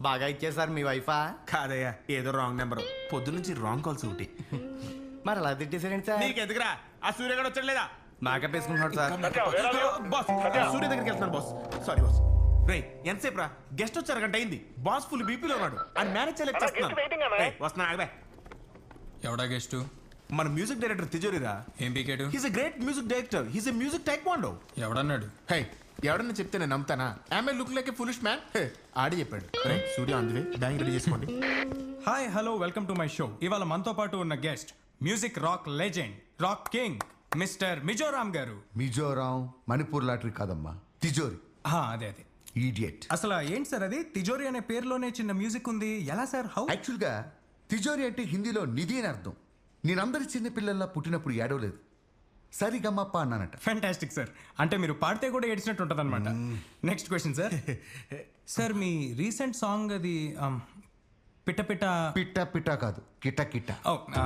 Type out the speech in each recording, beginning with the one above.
బాగా ఇచ్చేసారు మీ వైఫా? కాదయ్యా ఏదో రాంగ్ నెంబర్ పొద్దు నుంచి రాంగ్ కాల్స్ ఒకటి. మరి అలా తిట్టేసారండి సార్? నీకు ఎదుగురా ఆ సూర్య కూడా వచ్చాడు లేదా? మేకప్ వేసుకుంటున్నాడు సార్. బాస్ సూర్య దగ్గరికి వెళ్తున్నాను బాస్ సారీ బాస్ రే ఎంతసేపు రా గెస్ట్ వచ్చారు గంట అయింది. బాస్ ఫుల్ బీపీలో ఉన్నాడు. అని మేనేజ్ చేయలేక చేస్తున్నాను వస్తున్నా ఆగబే ఎవడా గెస్ట్ మన మ్యూజిక్ డైరెక్టర్ తిజోరిరా. ఏం పీకాడు? He's a great music director he's a music taekwondo ఎవడన్నాడు? Hey ఎవడన్నా చెప్తే నేను నమ్ముతానా? ఆమె లుక్ లైక్ ఫులిష్ మ్యాన్ ఆడి చెప్పాడు. రే సూర్య అందువే బ్యాంక్ రెడీ చేసుకోండి. Hi hello welcome to my show ఇవాళ మనతో పాటు ఉన్న guest music rock legend rock king mister Mizoram గారు. మిజోరాం మణిపూర్ లాటరీ కాదమ్మా తిజోరి. ఆ, అదే అదే. ఈడియట్ అసలు ఏంటి సార్ అది? తిజోరి అనే పేరులోనే చిన్న మ్యూజిక్ ఉంది. ఎలా సార్? హౌ యాక్చువల్గా తిజోరి అంటే హిందీలో నిధి అని అర్థం. నేనందరి చిన్న పిల్లల్లా పుట్టినప్పుడు ఏడవలేదు. సరిగమ్మప్ప అన్నానట. ఫ్యాంటాస్టిక్ సార్ అంటే మీరు పాడితే కూడా ఏడ్చినట్టు ఉంటుంది అనమాట నెక్స్ట్ క్వశ్చన్ సార్ సార్ మీ రీసెంట్ సాంగ్ అది um, పిట్ట పిట్ట పిట్ట పిట్ట కాదు కిట కిట. ఓ, ఆ,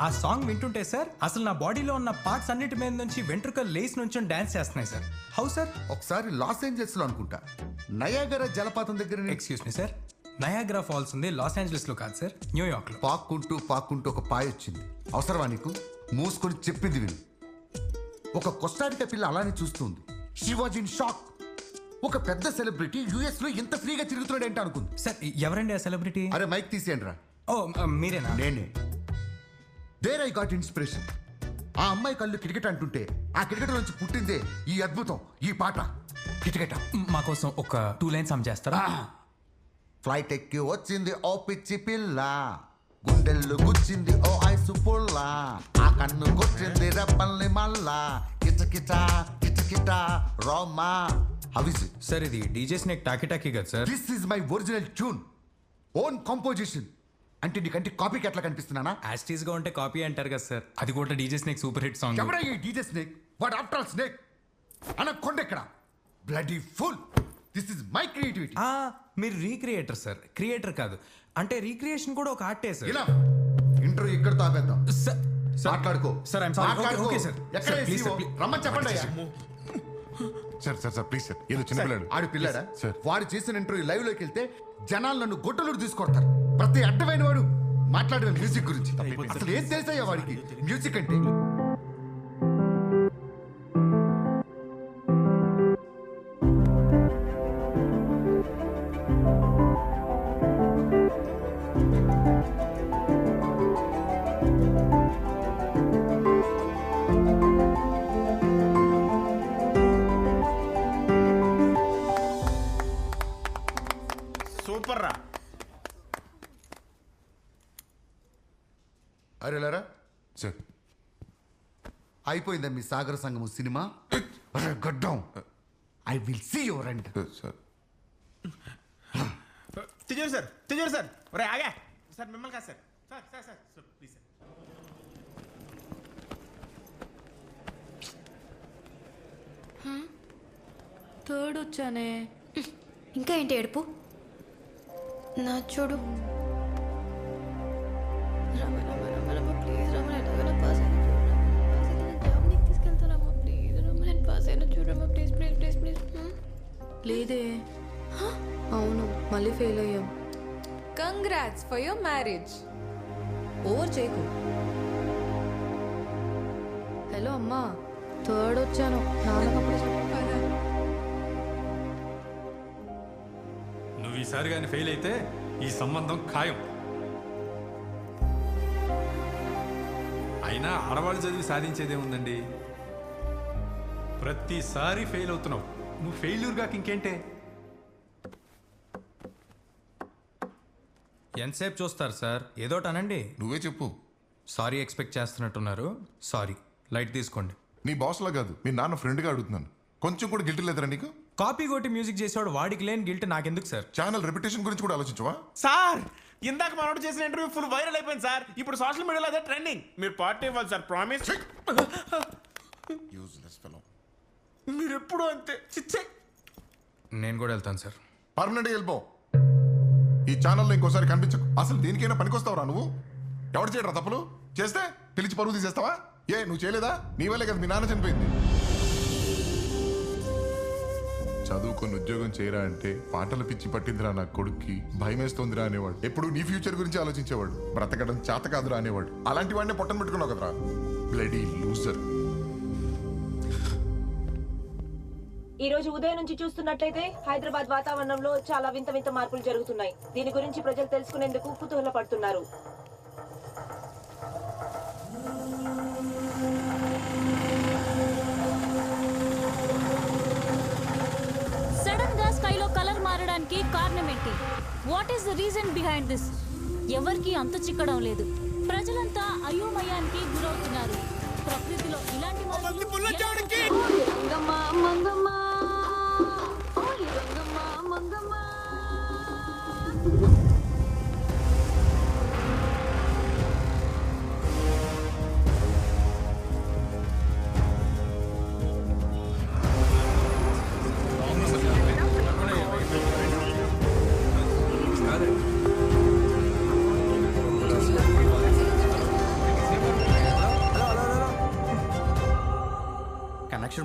ఆ సాంగ్ వింటుంటే సార్ అసలు నా బాడీలో ఉన్న పార్ట్స్ అన్నిటి మీద నుంచి వెంట్రుకలు లేస్ నుంచి డాన్స్ చేస్తున్నాయి సార్ హౌ సార్ ఒకసారి లాస్ ఏంజల్స్లో అనుకుంటా. నయాగర జలపాతం దగ్గర excuse me sir Niagara Falls ఉంది లాస్ ఏంజలస్లో కాదు సార్ న్యూయార్క్లో పాక్కుంటూ పాక్కుంటూ ఒక పాయ వచ్చింది అవసరమా నీకు? మూసుకొని చెప్పింది విను. ఒక కొస్టారిక పిల్ల అలానే చూస్తుంది. She was in shock. ఒక పెద్ద సెలబ్రిటీ యుఎస్లో ఎంత ఫ్రీగా తిరుగుతున్నాడు ఏంటి అనుకుంది. సార్ ఎవరండి ఆ సెలబ్రిటీ? అరే మైక్ తీసేయండి రా ఓ మీరేనా? నేనే. There I got inspiration. ఆ అమ్మాయి కళ్ళు కిటకిట అంటుంటే ఆ కిటకిట నుంచి పుట్టిందే ఈ అద్భుతం ఈ పాట. కిటకిట మా కోసం ఒక టూ లైన్స్ సమ్ చేస్తారా? ఫ్లైట్ ఎక్కి వచ్చింది ఓ పిచ్చి పిల్ల. గుండెల్లో గుచ్చింది ఓ ఐసు పుల్ల. ఆ కన్ను కొట్టింది రెప్పల్ని మళ్ళా కిచకిట కిచకిట రోమా. హవిజ్ సార్ ఇది డీజే స్నేక్ టాకీ టాకీ కదా sir. This is my original tune own composition అంటే నీకంటే కాపీకి ఎట్లా కనిపిస్తున్నానా? యాస్టీస్గా ఉంటే కాపీ అంటారు కదా సార్. అది కూడా DJ Snake super hit song. ఎవడా ఈ DJ Snake? What after all snake. అన్న కొండ ఎక్కడ bloody full this is my creativity మీరు రీక్రియేటర్ సార్ క్రియేటర్ కాదు. అంటే రీక్రియేషన్ కూడా ఒక ఆర్టే సార్ ఇలా. ఇంటర్వ్యూ ఇక్కడ తాపేద్దాం. మాట్లాడుకో. Sir I'm sorry. Okay sir ఎక్కడ సార్ ప్లీజ్ రమ్మని చెప్పండి అయ్యా. Sir sir sir please sir ఏదో చిన్న పిల్లాడు. ఆడు పిల్లడా? సార్ వాడు చేసిన ఇంటర్వ్యూ లైవ్లోకి వెళ్తే జనాలు నన్ను గొట్టలు తీసుకొడతారు. ప్రతి అడ్డమైన వాడు మాట్లాడిన మ్యూజిక్ గురించి. అసలు ఏం తెలుసయ్యా వాడికి? మ్యూజిక్ అంటే సార్. అయిపోయిందా మీ సాగర సంగము సినిమా? అరే గడ్డం. I will see your and sir తిజోరి sir తిజోరి సార్. ఒరే ఆగా. సార్ మిమ్మల్ని కాదు sir. Sir sir sir. Sir please sir. Third వచ్చానే. ఇంకా ఏంటి ఏడుపు? నా చూడు. రమ లేదే. అవును మళ్ళీ ఫెయిల్ అయ్యాం. Congrats for your marriage over చేయకు. హలో అమ్మా. థర్డ్ వచ్చాను. నాన్నకప్పుడు చెప్పు నువ్వు ఈసారి కానీ ఫెయిల్ అయితే ఈ సంబంధం ఖాయం. అయినా ఆడవాళ్ళు చదివి సాధించేదే ఉందండి ప్రతిసారి ఫెయిల్ అవుతున్నావు. నువ్వు ఫెయిల్యూర్ కాక ఇంకేంటే ఎంతసేపు చూస్తారు సార్? ఏదోటి అనండి. నువ్వే చెప్పు. సారీ ఎక్స్పెక్ట్ చేస్తున్నట్టున్నారు. సారీ లైట్ తీసుకోండి. నీ బాస్లా కాదు. మీ నాన్న ఫ్రెండ్గా అడుగుతున్నాను. కొంచెం కూడా గిల్ట్ లేదురా నీకు? కాపీ కొట్టి మ్యూజిక్ చేసేవాడు వాడికి లేని గిల్ట్ నాకెందుకు సార్? ఛానల్ రెప్యుటేషన్ గురించి కూడా ఆలోచించవా? సార్ ఇందాక మనోడు చేసిన ఇంటర్వ్యూ ఫుల్ వైరల్ అయిపోయింది సార్. ఇప్పుడు సోషల్ మీడియాలో అదే ట్రెండింగ్ మీరు పార్టీ ఇవ్వాలి సార్ ప్రామిస్ యూజ్లెస్ ఫెలో మీరు ఎప్పుడు అంతే. చిచ్చే. నేను కూడా వెళ్తాను సార్. పర్మనెంట్గా వెళ్ళిపో. ఈ ఛానల్లో ఇంకోసారి కనిపించకు. అసలు దేనికైనా పనికొస్తావురా నువ్వు? ఎవరు చేయడరా తప్పులు? చేస్తే పిలిచి పరువు తీసేస్తావా? ఏ నువ్వు చేయలేదా? నీ వల్లే కదా మీ నాన్న చనిపోయింది. చదువుకొని ఉద్యోగం చేయరా అంటే పాటల పిచ్చి పట్టిందిరా నా కొడుక్కి. భయమేస్తోందిరా అనేవాడు. ఎప్పుడు నీ ఫ్యూచర్ గురించి ఆలోచించేవాడు. బ్రతకడం చేత కాదురా అనేవాడు. అలాంటి వాడిని పొట్టను పెట్టుకున్నావు కదరా. Bloody loser. ఈ రోజు ఉదయం నుంచి చూస్తున్నట్లయితే హైదరాబాద్ వాతావరణంలో చాలా వింత వింత మార్పులు జరుగుతున్నాయి. దీని గురించి ప్రజలు తెలుసుకునేందుకు కుతూహల పడుతున్నారు. సడన్గా స్కైలో కలర్ మారడానికి కారణం ఏంటి? What is the reason behind this ఎవరికి అంతు చిక్కడం లేదు. ప్రజలంతా అయోమయానికి గురవుతున్నారు. ప్రకృతిలో ఇలాంటి మంగమ్మ, మంగమ్మ.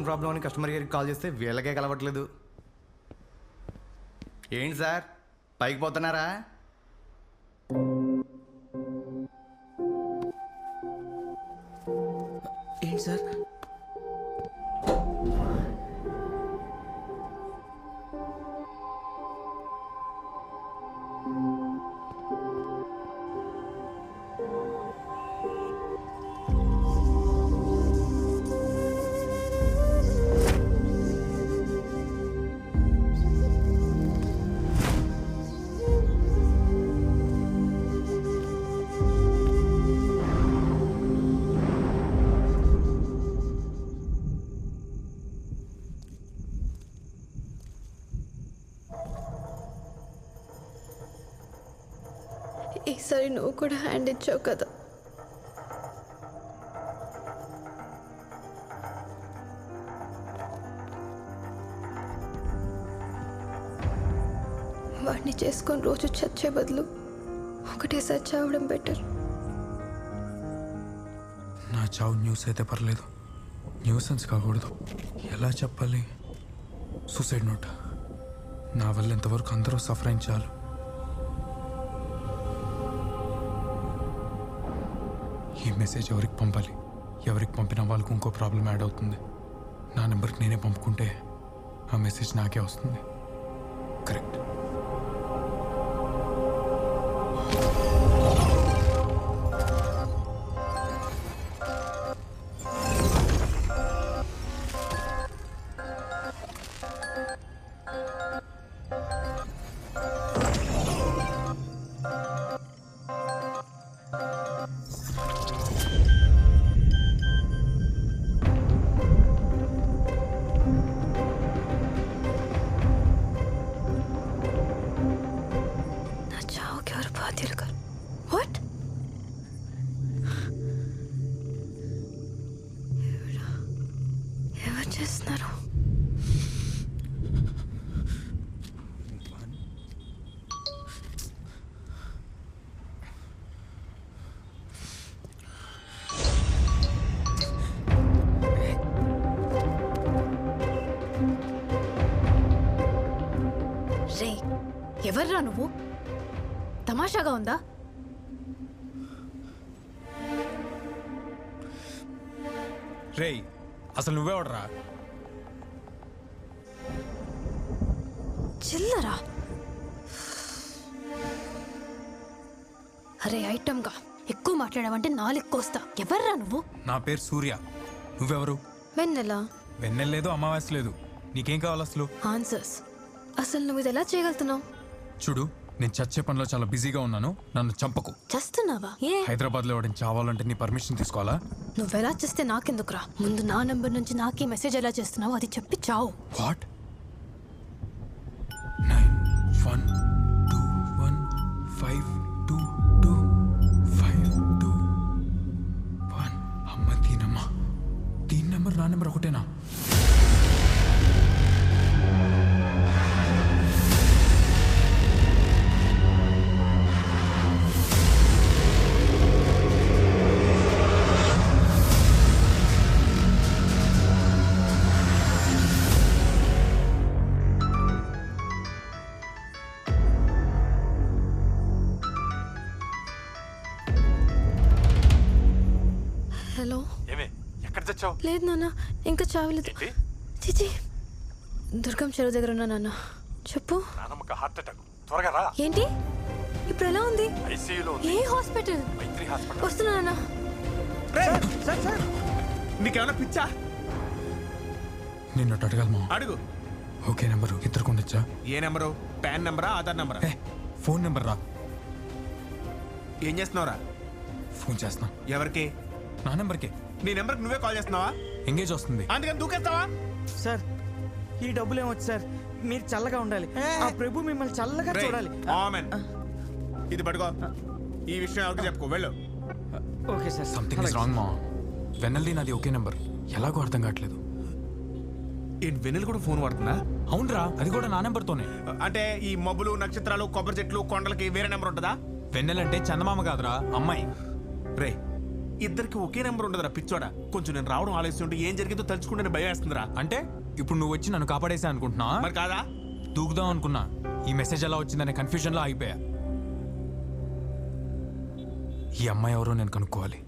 ప్రాబ్లం అని కస్టమర్ కేర్కి కాల్ చేస్తే వీళ్ళకే కలవట్లేదు. ఏంటి సార్? పైకి పోతున్నారా? ఏంటి సార్? ఈసారి నువ్వు కూడా హ్యాండ్ ఇచ్చావు కదా. వాడిని చేసుకొని రోజు చచ్చే బదులు ఒకటేసారి చావడం బెటర్ నా చావు న్యూస్ అయితే పర్లేదు. న్యూసెన్స్ కాకూడదు. ఎలా చెప్పాలి? Suicide note. నా వల్ల ఇంతవరకు అందరూ సఫర్ ఈ మెసేజ్ ఎవరికి పంపాలి? ఎవరికి పంపిన వాళ్ళకు ఇంకో ప్రాబ్లం యాడ్ అవుతుంది. నా నెంబర్కి నేనే పంపుకుంటే ఆ మెసేజ్ నాకే వస్తుంది. కరెక్ట్ చేస్తున్నారు. రే ఎవర్రా నువ్వు? తమాషాగా ఉందా? రేయ్ అసలు నువ్వెవడరా? చిల్లరా? అరే ఐటమ్గా ఎక్కువ మాట్లాడావంటే నాలుగు కోస్తా. ఎవర్రా నువ్వు? నా పేరు సూర్య. నువ్వెవరు? వెన్నెలా. వెన్నెల లేదు అమావాస్య లేదు. నీకేం కావాలి అసలు? ఆన్సర్స్. అసలు నువ్వు ఇది ఎలా చేయగలుగుతున్నావు? చూడు నేను చచ్చే పనిలో చాలా బిజీగా ఉన్నాను. నన్ను చంపకు. చేస్తున్నావా? ఏ? హైదరాబాద్లో ఎవడని చావాలంటే నీ పర్మిషన్ తీసుకోవాలా? నువ్వెలా చేస్తే నాకెందుకురా? ముందు నా నంబర్ నుంచి నాకే మెసేజ్ ఎలా చేస్తున్నావు అది చెప్పి చావు. వాట్? నెంబర్ ఒకటేనా? చచ్చావు లేదు నాన్న ఇంకా చావలేదు. చిచి దుర్గం చెరువు దగ్గర ఉన్నా నాన్న. చెప్పు. నానమ్మకి హార్ట్ అటాక్. త్వరగా రా. ఏంటి? ఇప్పుడు ఎలా ఉంది? ఐసీయూలో ఏ హాస్పిటల్? మైత్రి హాస్పిటల్. వస్తున్నా నాన్న. Sir sir. నీకేమైనా పిచ్చా? నిన్ను అడగలమా అడుగు. Okay number. ఇద్దరు ఉండొచ్చా ఏ నెంబరు? పాన్ నెంబరా? ఆధార్ నెంబరా? ఫోన్ నెంబర్ రా. ఏం చేస్తున్నావురా? ఫోన్ చేస్తున్నా. ఎవరికి? నా నెంబర్కి. నీ నెంబర్కి నువ్వే కాల్ చేస్తున్నావా? ఎంగేజ్ వస్తుంది. అందుకని దూకేస్తావా? సార్ ఈ డబ్బులు ఏమొచ్చు సార్. మీరు చల్లగా ఉండాలి. ఆ ప్రభు మిమ్మల్ని చల్లగా రేయ్, చూడాలి. ఆమెన్. ఇది పట్టుకో. ఈ విషయం ఎవరికి చెప్పుకో వెళ్ళు. Okay sir. Something is wrong మా. వెన్నెల్ది నాది ఒకే నెంబర్. ఎలాగో అర్థం కావట్లేదు. ఏంటి వెన్నెల కూడా ఫోన్ వాడుతుందా? అవునరా అది కూడా నా నెంబర్తోనే. అంటే ఈ మబ్బులు నక్షత్రాలు కొబ్బరి చెట్లు కొండలకి వేరే నెంబర్ ఉంటుందా? వెన్నెల్ అంటే చందమామ కాదురా అమ్మాయి. రే ఇద్దరికి ఒకే నెంబర్ ఉండదురా పిచ్చోడా. కొంచెం నేను రావడం ఆలస్యం ఉంటే ఏం జరిగిందో తలుచుకుంటే భయం వేస్తుందిరా. అంటే ఇప్పుడు నువ్వు వచ్చి నన్ను కాపాడేసా అనుకుంటున్నా మరి కాదా? దూకుదాం అనుకున్నా. ఈ మెసేజ్ ఎలా వచ్చిందనే కన్ఫ్యూజన్లో అయిపోయా ఈ అమ్మాయి ఎవరో నేను కనుక్కోవాలి.